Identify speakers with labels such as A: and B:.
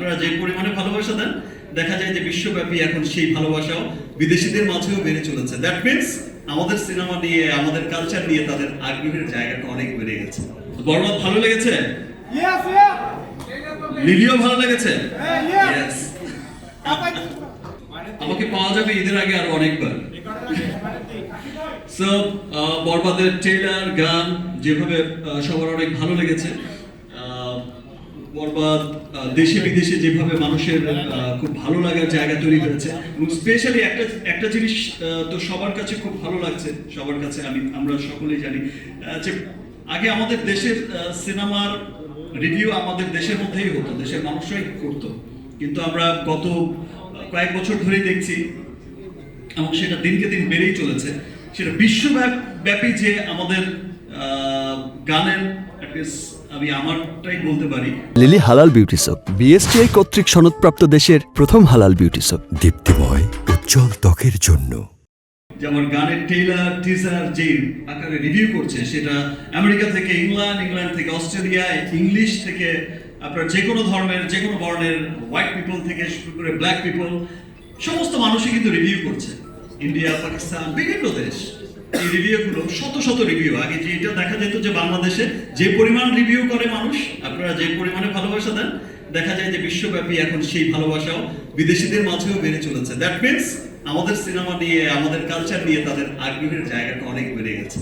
A: আপনারা যে পরিমাণে ভালোবাসা দেন দেখা যায় যে বিশ্বব্যাপী এখন সেই ভালোবাসাও বিদেশিদের মাঝেও বেড়ে চলেছে। দ্যাট মিনস আমাদের সিনেমা নিয়ে আমাদের কালচার নিয়ে তাদের আগ্রহের জায়গাটা অনেক বেড়ে গেছে। বরবাদ ভালো লেগেছে. লিলিও ভালো লেগেছে?
B: Hey,
A: আমাকে পাওয়া যাবে ঈদের আগে আরও অনেকবার। সো বরবাদের ট্রেলার গান যেভাবে সবার অনেক ভালো লেগেছে। দেশে বিদেশে যেভাবে মানুষের খুব ভালো লাগার জায়গা তৈরি হয়েছে এবং স্পেশালি একটা একটা জিনিস তো সবার কাছে খুব ভালো লাগছে, সবার কাছে আমি, আমরা সকলেই জানি যে আগে আমাদের দেশের সিনেমার রিভিউ আমাদের দেশের মধ্যেই হতো, দেশের মানুষরাই করতো। কিন্তু আমরা গত কয়েক বছর ধরেই দেখছি, এবং সেটা দিনকে দিন বেড়েই চলেছে, সেটা বিশ্বব্যাপী যে আমাদের গানের at আমি আমারটাই বলতে পারি।
C: লিলি হালাল বিউটি সোপ বিএসটিআই কর্তৃক সনদপ্রাপ্ত দেশের প্রথম হালাল বিউটি সোপ
D: দীপ্তিময় উজ্জ্বল ত্বকের জন্য।
A: যেমন গানের টেইলার টিজার যে আকারে রিভিউ করছে সেটা আমেরিকা থেকে ইংল্যান্ড ইংল্যান্ড থেকে অস্ট্রেলিয়া ইংলিশ থেকে আপনার যে কোনো ধর্মের যে কোনো বর্ণের হোয়াইট পিপল থেকে শুরু করে ব্ল্যাক পিপল সমস্ত মানুষই কিন্তু রিভিউ করছে। ইন্ডিয়া পাকিস্তান বিভিন্ন দেশ। রিভিউগুলো শত শত রিভিউ আগে যে এটা দেখা যেত যে বাংলাদেশে যে পরিমাণ রিভিউ করে মানুষ, আপনারা যে পরিমাণে ভালোবাসা দেন, দেখা যায় যে বিশ্বব্যাপী এখন সেই ভালোবাসাও বিদেশিদের মাঝেও বেড়ে চলেছে। দ্যাট মিনস আমাদের সিনেমা নিয়ে, আমাদের কালচার নিয়ে তাদের আগ্রহের জায়গাটা অনেক বেড়ে গেছে।